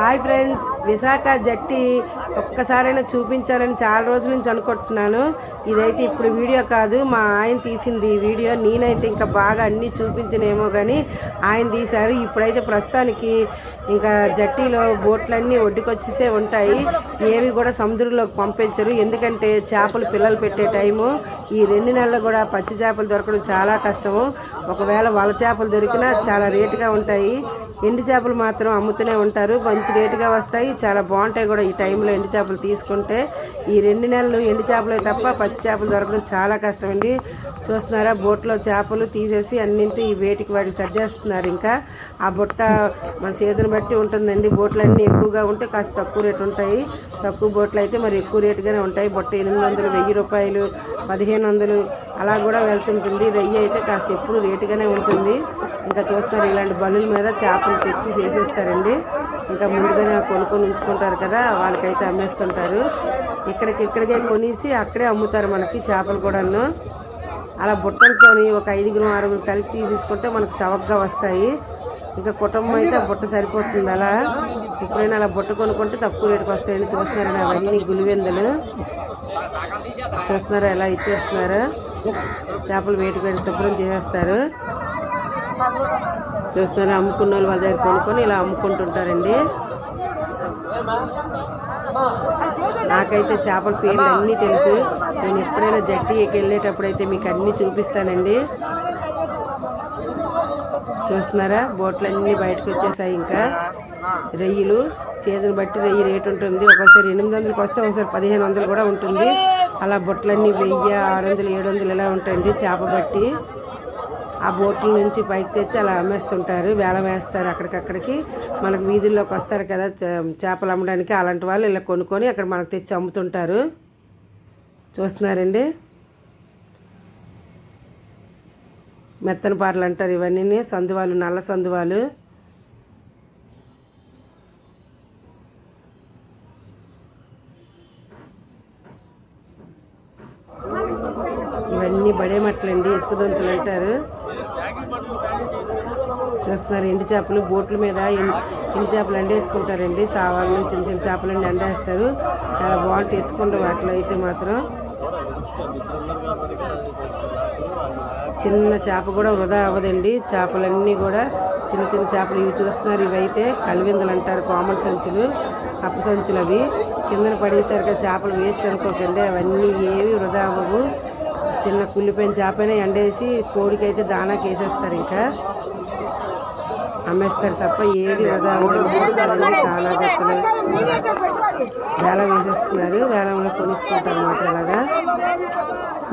Hi friends Visakha Jatti ఒక్కసారైనా చూపించాలని చాలా రోజుల నుంచి అనుకుంటున్నాను. ఇదైతే ఇప్పుడు వీడియో కాదు మా ఆయన తీసింది ఈ వీడియో. నేనైతే ఇంకా బాగా అన్నీ చూపించనేమో కానీ ఆయన తీశారు. ఇప్పుడైతే ప్రస్తుతానికి ఇంకా జట్టీలో బోట్లన్నీ ఒడ్డుకొచ్చేసే ఉంటాయి. ఏవి కూడా సముద్రంలోకి పంపించరు. ఎందుకంటే చేపలు పిల్లలు పెట్టే టైము. ఈ రెండు నెలలు కూడా పచ్చి చేపలు దొరకడం చాలా కష్టము. ఒకవేళ వల చేపలు దొరికినా చాలా రేటుగా ఉంటాయి. ఎండు చేపలు మాత్రం అమ్ముతూనే ఉంటారు. మంచి రేటుగా వస్తాయి. చాలా బాగుంటాయి కూడా ఈ టైంలో ఎండు చేపలు తీసుకుంటే. ఈ రెండు నెలలు ఎండు చేపలే తప్ప పచ్చి చేపలు దొరకడం చాలా కష్టం అండి చూస్తున్నారా బోట్లో చేపలు తీసేసి అన్నింటి ఈ వేటికి వాటికి సర్దేస్తున్నారు ఇంకా. ఆ బుట్ట మన సీజన్ బట్టి ఉంటుందండి. బోట్లు అన్నీ ఎక్కువగా ఉంటే కాస్త తక్కువ రేటు ఉంటాయి. తక్కువ బోట్లు అయితే మరి ఎక్కువ రేటుగానే ఉంటాయి. బుట్ట ఎనిమిది వందలు వెయ్యి రూపాయలు పదిహేను వందలు అలా కూడా వెళ్తుంటుంది. రొయ్యి అయితే కాస్త ఎప్పుడు రేటుగానే ఉంటుంది. ఇంకా చూస్తారు ఇలాంటి బల్లుల మీద చేపలు తెచ్చి చేసేస్తారండి. ఇంకా ముందుగానే కొనుక్కొని ఉంచుకుంటారు కదా వాళ్ళకైతే అమ్మేస్తుంటారు. ఇక్కడికి ఇక్కడికే కొనేసి అక్కడే అమ్ముతారు మనకి చేపలు కూడాను. అలా బుట్టలతోని ఒక ఐదుగురు ఆరుగురు కలిపి తీసేసుకుంటే మనకు చవకగా వస్తాయి. ఇంకా కుటుంబం అయితే బుట్ట సరిపోతుంది అలా. ఎప్పుడైనా అలా బుట్ట కొనుక్కుంటే తక్కువ రేటుకి వస్తాయండి చూస్తున్నారండి అవన్నీ గులివెందులు చూస్తున్నారా ఎలా ఇచ్చేస్తున్నారు. చేపలు వేటి శుభ్రం చేసేస్తారు. చూస్తున్నారు అమ్ముకున్న వాళ్ళు వాళ్ళ దగ్గర కొనుక్కొని ఇలా అమ్ముకుంటుంటారండి. నాకైతే చేపల పేర్లు అన్నీ తెలుసు. నేను ఎప్పుడైనా జట్టీకి వెళ్ళేటప్పుడు అయితే మీకు అన్నీ చూపిస్తానండి. చూస్తున్నారా? బోట్లన్నీ బయటకు వచ్చేసాయి ఇంకా. రొయ్యలు సీజన్ బట్టి రొయ్యి రేట్ ఉంటుంది. ఒకసారి ఎనిమిది వందలకి వస్తే ఒకసారి పదిహేను వందలు కూడా ఉంటుంది. అలా బొట్లన్నీ వెయ్యి ఆరు వందలు ఏడు వందలు ఇలా ఉంటాయండి చేప బట్టి. ఆ బోట్ల నుంచి పైకి తెచ్చి అలా అమ్మేస్తుంటారు. వేల వేస్తారు అక్కడికక్కడికి. మనకు వీధుల్లోకి వస్తారు కదా చే- చేపలు అమ్మడానికి. అలాంటి వాళ్ళు ఇలా కొనుక్కొని అక్కడ మనకు తెచ్చి అమ్ముతుంటారు. చూస్తున్నారండి? మెత్తన పార్లు అంటారు ఇవన్నీ సందువాలు నల్ల సందువాలు. ఇవన్నీ బడే మట్లండి ఇసుక దొంతులు అంటారు. చూస్తున్నారు. ఎండి చేపలు బోట్ల మీద ఎండి చేపలు ఎండేసుకుంటారండి సావాళ్ళు చిన్న చిన్న చేపలన్నీ ఎండేస్తారు చాలా బాగుంటాయి. ఇసుకుంటే వాటిలో అయితే మాత్రం. చిన్న చేప కూడా వృధా అవ్వదండి. చేపలన్నీ కూడా చిన్న చిన్న చేపలు ఇవి చూస్తున్నారు. ఇవైతే కలివిందలు కలివిందులు అంటారు. కామన్ సంచులు కప్ప సంచులు అవి. కిందన పడేసరికి చేపలు వేస్ట్ అనుకోకండి. అవన్నీ ఏవి వృధా అవ్వవు. చిన్న కుళ్ళిపోయిన చేపనే ఎండేసి కోడికైతే దానాకి వేసేస్తారు ఇంకా. అమ్మేస్తారు తప్ప ఏది వృధా చూస్తారండి కాలాగత్తులు వేలం వేసేస్తున్నారు. వేలంలో కొనిసుకుంటారు అన్నమాట ఇలాగా.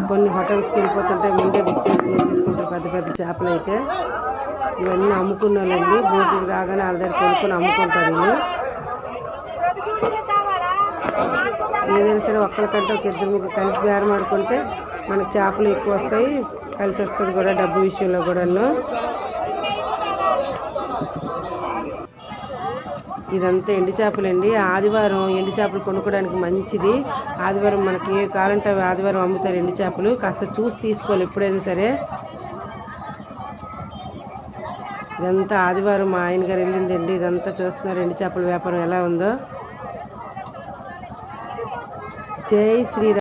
కొన్ని హోటల్స్కి వెళ్ళిపోతుంటే ముందే బుక్ చేసుకుని వచ్చేసుకుంటారు పెద్ద పెద్ద చేపలు అయితే. ఇవన్నీ అమ్ముకున్న వాళ్ళండి బోట్లు రాగానే వాళ్ళ దగ్గర కొనుక్కొని అమ్ముకుంటారు వీళ్ళు. ఏదైనా సరే ఒక్కరికంటే ఒక ఇద్దరు ముగ్గురు కలిసి బేరం ఆడుకుంటే మనకు చేపలు ఎక్కువ వస్తాయి కలిసి వస్తుంది కూడా డబ్బు విషయంలో కూడాను. ఇదంతా ఎండు చేపలండి. ఆదివారం ఎండు చేపలు కొనుక్కోవడానికి మంచిది. ఆదివారం మనకి ఏ కావాలంటే ఆదివారం అమ్ముతారు ఎండు చేపలు. కాస్త చూసి తీసుకోవాలి ఎప్పుడైనా సరే. ఇదంతా ఆదివారం మా ఆయన గారు వెళ్ళిందండి. ఇదంతా చూస్తున్నారు ఎండు చేపల వ్యాపారం ఎలా ఉందో. જય શ્રી